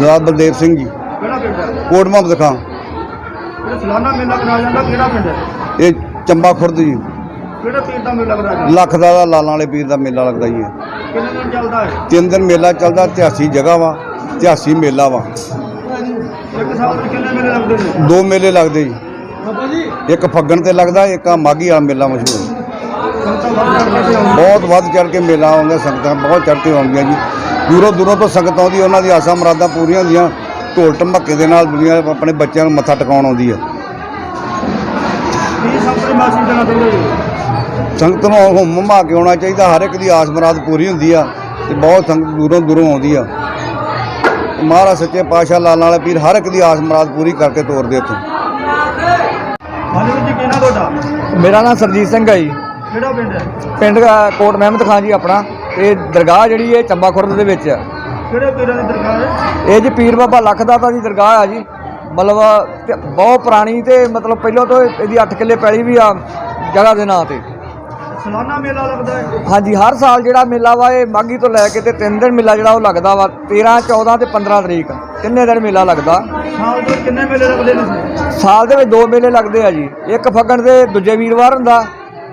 ਸਰਦਾਰ ਬਲਦੇਵ ਸਿੰਘ ਜੀ। ਕਿਹੜਾ ਪਿੰਡ ਹੈ? ਕੋਟ ਮੁਹੰਮਦ ਖਾਂ ਜਿਹੜਾ ਸਾਲਾਨਾ ਮੇਲਾ ਕਰਾਇਆ ਜਾਂਦਾ ਕਿਹੜਾ ਪਿੰਡ ਹੈ? ਇਹ ਚੰਬਾ ਖੁਰਦ ਜੀ। ਕਿਹੜੇ ਪੀਰ ਦਾ ਮੇਲਾ ਕਰਾਇਆ ਜਾਂਦਾ? ਲੱਖ ਦਾ ਦਾ ਲਾਲਾਂ ਵਾਲੇ ਪੀਰ ਦਾ ਮੇਲਾ ਲੱਗਦਾ ਜੀ ਇਹ। ਕਿੰਨੇ ਦਿਨ ਚੱਲਦਾ ਹੈ ਤਿੰਨ ਦਿਨ ਮੇਲਾ ਚੱਲਦਾ ਇਤਿਹਾਸੀ ਜਗ੍ਹਾ ਵਾ ਇਤਿਹਾਸੀ ਮੇਲਾ ਵਾ। ਇੱਕ ਸਾਲ ਵਿੱਚ ਕਿੰਨੇ ਮੇਲੇ ਲੱਗਦੇ ਨੇ? ਦੋ ਮੇਲੇ ਲੱਗਦੇ ਜੀ। ਬਾਬਾ ਜੀ। ਇੱਕ ਫੱਗਣ ਤੇ ਲੱਗਦਾ ਇੱਕ ਆ ਮਾਗੀ ਵਾਲਾ ਮੇਲਾ ਮਸ਼ਹੂਰ ਸੰਤਾਂ ਵੱਧ ਚੜ੍ਹ ਕੇ ਆਉਂਦੇ ਬਹੁਤ ਵੱਧ ਚੜ ਕੇ ਮੇਲਾ ਆਉਂਦਾ ਸੰਗਤਾਂ ਬਹੁਤ ਚੜ੍ਹ ਕੇ ਆਉਂਦੀਆਂ ਜੀ। ਦੂਰੋਂ ਦੂਰੋਂ ਤੋਂ ਸੰਗਤ ਆਉਂਦੀ ਉਹਨਾਂ ਦੀ ਆਸਾਂ ਮੁਰਾਦਾਂ ਪੂਰੀਆਂ ਹੁੰਦੀਆਂ। ਢੋਲ ਢਮੱਕੇ ਦੇ ਨਾਲ ਦੁਨੀਆ ਆਪਣੇ ਬੱਚਿਆਂ ਨੂੰ ਮੱਥਾ ਟਿਕਾਉਣ ਆਉਂਦੀ ਹੈ। ਸੰਗਤ ਨੂੰ ਹੁਮ ਹੁਮਾ ਕੇ ਆਉਣਾ ਚਾਹੀਦਾ। ਹਰ ਇੱਕ ਦੀ ਆਸ ਮੁਰਾਦ ਪੂਰੀ ਹੁੰਦੀ ਆ ਤੇ ਬਹੁਤ ਸੰਗਤ ਦੂਰੋਂ ਦੂਰੋਂ ਆਉਂਦੀ ਆ। ਮਹਾਰਾਜ ਸੱਚੇ ਪਾਤਸ਼ਾਹ ਲਾਲਾਂ ਵਾਲੇ ਪੀਰ ਹਰ ਇੱਕ ਦੀ ਆਸ ਮੁਰਾਦ ਪੂਰੀ ਕਰਕੇ ਤੋਰਦੇ ਤੁਹਾਡਾ? ਮੇਰਾ ਨਾਮ ਸਰਜੀਤ ਸਿੰਘ ਹੈ ਜੀ। ਕਿਹੜਾ ਪਿੰਡ ਹੈ? ਪਿੰਡ ਦਾ ਕੋਟ ਮਹਿਮਦ ਖਾਨ ਜੀ ਆਪਣਾ। ਤੇ ਦਰਗਾਹ ਜਿਹੜੀ ਹੈ ਚੰਬਾ ਖੁਰਦ ਦੇ ਵਿੱਚ ਆ। ਕਿਹੜੇ ਪੀਰਾਂ ਦੀ ਦਰਗਾਹ ਹੈ? ਇਹ ਜੀ ਪੀਰ ਬਾਬਾ ਲਖਦਾਤਾ ਦੀ ਦਰਗਾਹ ਆ ਜੀ। ਮਤਲਬ ਤੇ ਬਹੁਤ ਪੁਰਾਣੀ ਤੇ ਮਤਲਬ ਪਹਿਲਾਂ ਤੋਂ ਇਹਦੀ 8 ਕਿੱਲੇ ਪੈਲੀ ਵੀ ਆ ਜਗ੍ਹਾ ਦੇ ਨਾਂ ਤੇ। ਸਾਲਾਨਾ ਮੇਲਾ ਲੱਗਦਾ ਹੈ? ਹਾਂਜੀ ਹਰ ਸਾਲ ਜਿਹੜਾ ਮੇਲਾ ਵਾ ਇਹ ਮਾਘੀ ਤੋਂ ਲੈ ਕੇ ਤੇ 3 ਦਿਨ ਮੇਲਾ ਜਿਹੜਾ ਉਹ ਲੱਗਦਾ ਵਾ 13 14 ਤੇ 15 ਤਰੀਕ। ਤਿੰਨੇ ਦਿਨ ਮੇਲਾ ਲੱਗਦਾ। ਸਾਲ ਦੇ ਕਿੰਨੇ ਮੇਲੇ ਲੱਗਦੇ ਨੇ? ਸਾਲ ਦੇ ਵਿੱਚ ਦੋ ਮੇਲੇ ਲੱਗਦੇ ਆ ਜੀ। ਇੱਕ ਫੱਗਣ ਦੇ ਦੂਜੇ ਵੀਰਵਾਰ ਹੁੰਦਾ।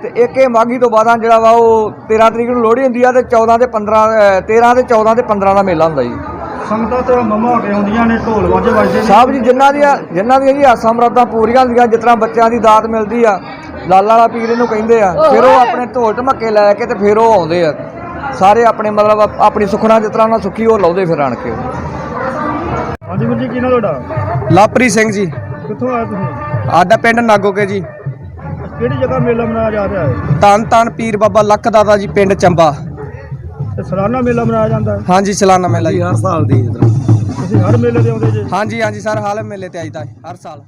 ਤੇ ਇੱਕ ਇਹ ਮਾਘੀ ਤੋਂ ਬਾਅਦਾਂ ਜਿਹੜਾ ਵਾ ਉਹ 13 ਤਰੀਕ ਨੂੰ ਲੋਹੜੀ ਹੁੰਦੀ ਆ ਤੇ 14 ਤੇ 15 ਅਹ 13 ਤੇ 14 ਤੇ 15 ਦਾ ਮੇਲਾ ਹੁੰਦਾ ਜੀ। ਸੰਗਤਾਂ ਤੇ ਮਮਾ ਹੋ ਕੇ ਆਉਂਦੀਆਂ ਨੇ ਢੋਲ ਵਾਜੇ ਵੱਜਦੇ ਨੇ। ਸਾਹਿਬ ਜੀ ਜਿਨ੍ਹਾਂ ਦੀਆਂ ਜਿਨ੍ਹਾਂ ਦੀਆਂ ਜੀ ਆਸਾਂ ਮੁਰਾਦਾਂ ਪੂਰੀਆਂ ਹੁੰਦੀਆਂ ਜਿਸ ਤਰ੍ਹਾਂ ਬੱਚਿਆਂ ਦੀ ਦਾਤ ਮਿਲਦੀ ਆ ਲਾਲਾ ਵਾਲਾ ਪੀਰ ਇਹਨੂੰ ਕਹਿੰਦੇ ਆ ਫਿਰ ਉਹ ਆਪਣੇ ਢੋਲ ਢਮੱਕੇ ਲੈ ਕੇ ਤੇ ਫਿਰ ਉਹ ਆਉਂਦੇ ਆ। ਸਾਰੇ ਆਪਣੇ ਮਤਲਬ ਆਪ- ਆਪਣੀ ਸੁਖਣਾ ਜਿਸ ਤਰ੍ਹਾਂ ਉਹਨਾਂ ਸੁੱਖੀ ਉਹ ਲਾਉਂਦੇ ਫਿਰ ਆਣ ਕੇ। ਹਾਂਜੀ ਵੀਰ ਜੀ ਕਿਹਨਾਂ ਤੁਹਾਡਾ? ਲਾਪਰੀ ਸਿੰਘ ਜੀ। ਕਿੱਥੋਂ ਆਏ ਤੁਸੀਂ? ਆਡਾ ਪਿੰਡ ਨਾਗੋਕੇ ਜੀ। ਕਿਹੜੀ ਜਗ੍ਹਾ ਮੇਲਾ ਮਨਾਇਆ ਜਾ ਰਿਹਾ ਹੈ? ਤਨ ਤਨ ਪੀਰ ਬਾਬਾ ਲੱਖ ਦਾਦਾ ਜੀ ਪਿੰਡ ਚੰਬਾ। ਤੇ ਸਾਲਾਨਾ ਮੇਲਾ ਮਨਾਇਆ ਜਾਂਦਾ ਹੈ? ਹਾਂਜੀ ਚਲਾਨਾ ਮੇਲਾ ਜੀ। ਹਰ ਸਾਲ ਦੀ ਤੁਸੀਂ ਹਰ ਮੇਲੇ ਤੇ ਆਉਂਦੇ ਜੇ? ਹਾਂਜੀ ਹਾਂਜੀ ਸਰ ਹਾਲ ਮੇਲੇ ਤੇ ਆਈਦਾ ਹਰ ਸਾਲ।